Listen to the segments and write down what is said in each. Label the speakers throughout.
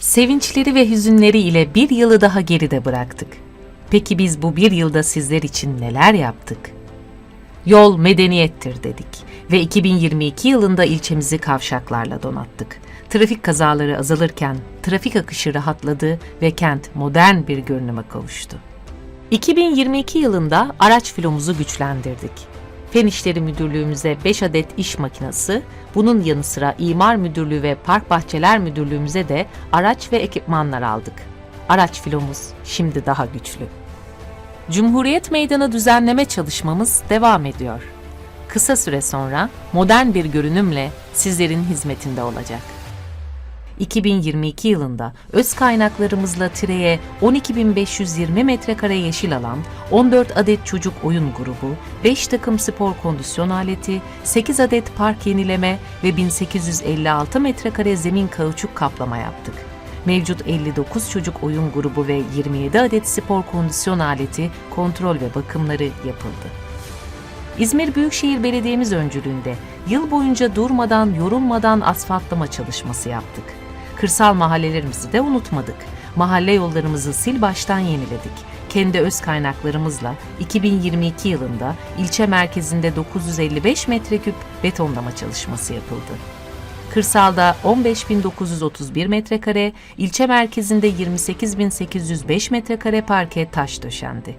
Speaker 1: Sevinçleri ve hüzünleri ile bir yılı daha geride bıraktık. Peki biz bu bir yılda sizler için neler yaptık? Yol medeniyettir dedik ve 2022 yılında ilçemizi kavşaklarla donattık. Trafik kazaları azalırken trafik akışı rahatladı ve kent modern bir görünüme kavuştu. 2022 yılında araç filomuzu güçlendirdik. Fen İşleri Müdürlüğümüze 5 adet iş makinesi, bunun yanı sıra İmar Müdürlüğü ve Park Bahçeler Müdürlüğümüze de araç ve ekipmanlar aldık. Araç filomuz şimdi daha güçlü. Cumhuriyet Meydanı düzenleme çalışmamız devam ediyor. Kısa süre sonra modern bir görünümle sizlerin hizmetinde olacak. 2022 yılında öz kaynaklarımızla Tire'ye 12.520 metrekare yeşil alan, 14 adet çocuk oyun grubu, 5 takım spor kondisyon aleti, 8 adet park yenileme ve 1856 metrekare zemin kauçuk kaplama yaptık. Mevcut 59 çocuk oyun grubu ve 27 adet spor kondisyon aleti kontrol ve bakımları yapıldı. İzmir Büyükşehir Belediye'miz öncülüğünde yıl boyunca durmadan, yorulmadan asfaltlama çalışması yaptık. Kırsal mahallelerimizi de unutmadık. Mahalle yollarımızı sil baştan yeniledik. Kendi öz kaynaklarımızla 2022 yılında ilçe merkezinde 955 metreküp betonlama çalışması yapıldı. Kırsalda 15.931 metrekare, ilçe merkezinde 28.805 metrekare parke taş döşendi.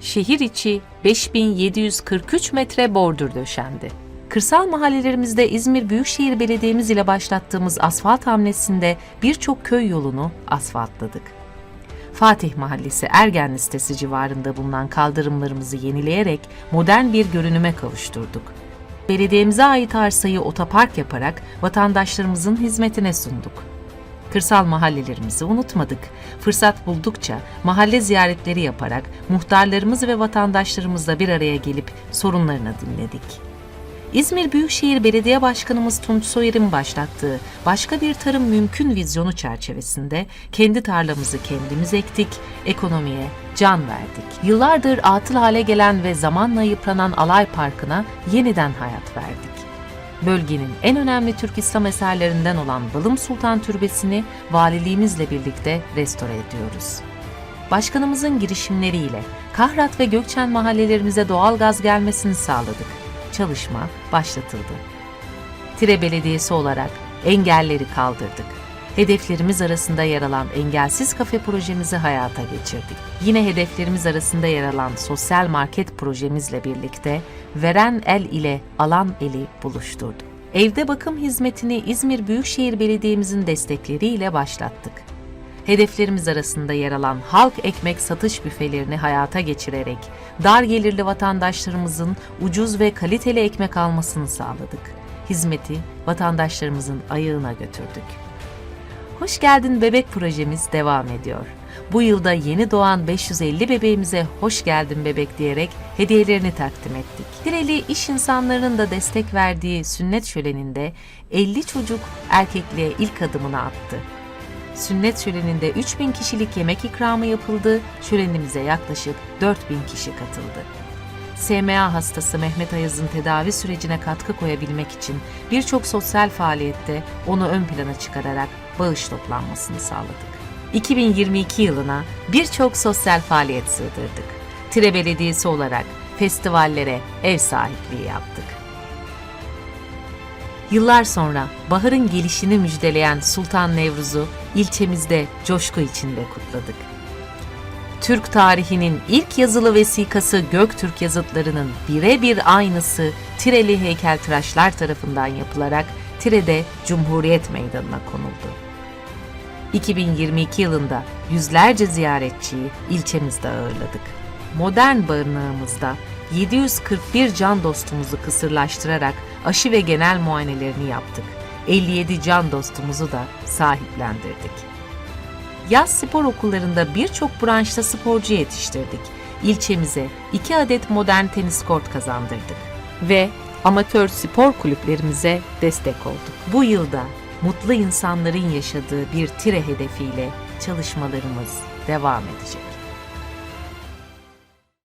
Speaker 1: Şehir içi 5743 metre bordür döşendi. Kırsal mahallelerimizde İzmir Büyükşehir Belediye'miz ile başlattığımız asfalt hamlesinde birçok köy yolunu asfaltladık. Fatih Mahallesi Ergenli sitesi civarında bulunan kaldırımlarımızı yenileyerek modern bir görünüme kavuşturduk. Belediyemize ait arsayı otopark yaparak vatandaşlarımızın hizmetine sunduk. Kırsal mahallelerimizi unutmadık. Fırsat buldukça mahalle ziyaretleri yaparak muhtarlarımız ve vatandaşlarımızla bir araya gelip sorunlarını dinledik. İzmir Büyükşehir Belediye Başkanımız Tunç Soyer'in başlattığı başka bir tarım mümkün vizyonu çerçevesinde kendi tarlamızı kendimiz ektik, ekonomiye can verdik. Yıllardır atıl hale gelen ve zamanla yıpranan Alay Parkı'na yeniden hayat verdik. Bölgenin en önemli Türk İslam eserlerinden olan Balım Sultan Türbesi'ni valiliğimizle birlikte restore ediyoruz. Başkanımızın girişimleriyle Kahrat ve Gökçen mahallelerimize doğal gaz gelmesini sağladık. Çalışma başlatıldı. Tire Belediyesi olarak engelleri kaldırdık. Hedeflerimiz arasında yer alan engelsiz kafe projemizi hayata geçirdik. Yine hedeflerimiz arasında yer alan sosyal market projemizle birlikte veren el ile alan eli buluşturduk. Evde bakım hizmetini İzmir Büyükşehir Belediye'mizin destekleriyle başlattık. Hedeflerimiz arasında yer alan halk ekmek satış büfelerini hayata geçirerek dar gelirli vatandaşlarımızın ucuz ve kaliteli ekmek almasını sağladık. Hizmeti vatandaşlarımızın ayağına götürdük. Hoş geldin bebek projemiz devam ediyor. Bu yılda yeni doğan 550 bebeğimize hoş geldin bebek diyerek hediyelerini takdim ettik. Direli iş insanlarının da destek verdiği sünnet şöleninde 50 çocuk erkekliğe ilk adımını attı. Sünnet şöleninde 3000 kişilik yemek ikramı yapıldı, şölenimize yaklaşık 4000 kişi katıldı. SMA hastası Mehmet Ayaz'ın tedavi sürecine katkı koyabilmek için birçok sosyal faaliyette onu ön plana çıkararak bağış toplanmasını sağladık. 2022 yılına birçok sosyal faaliyet sığdırdık. Tire Belediyesi olarak festivallere ev sahipliği yaptık. Yıllar sonra baharın gelişini müjdeleyen Sultan Nevruz'u ilçemizde coşku içinde kutladık. Türk tarihinin ilk yazılı vesikası Göktürk yazıtlarının birebir aynısı Tireli heykeltıraşlar tarafından yapılarak Tire'de Cumhuriyet Meydanı'na konuldu. 2022 yılında yüzlerce ziyaretçiyi ilçemizde ağırladık. Modern barınağımızda 741 can dostumuzu kısırlaştırarak aşı ve genel muayenelerini yaptık. 57 can dostumuzu da sahiplendirdik. Yaz spor okullarında birçok branşta sporcu yetiştirdik. İlçemize 2 adet modern tenis kort kazandırdık. Ve amatör spor kulüplerimize destek olduk. Bu yılda mutlu insanların yaşadığı bir tire hedefiyle çalışmalarımız devam edecek.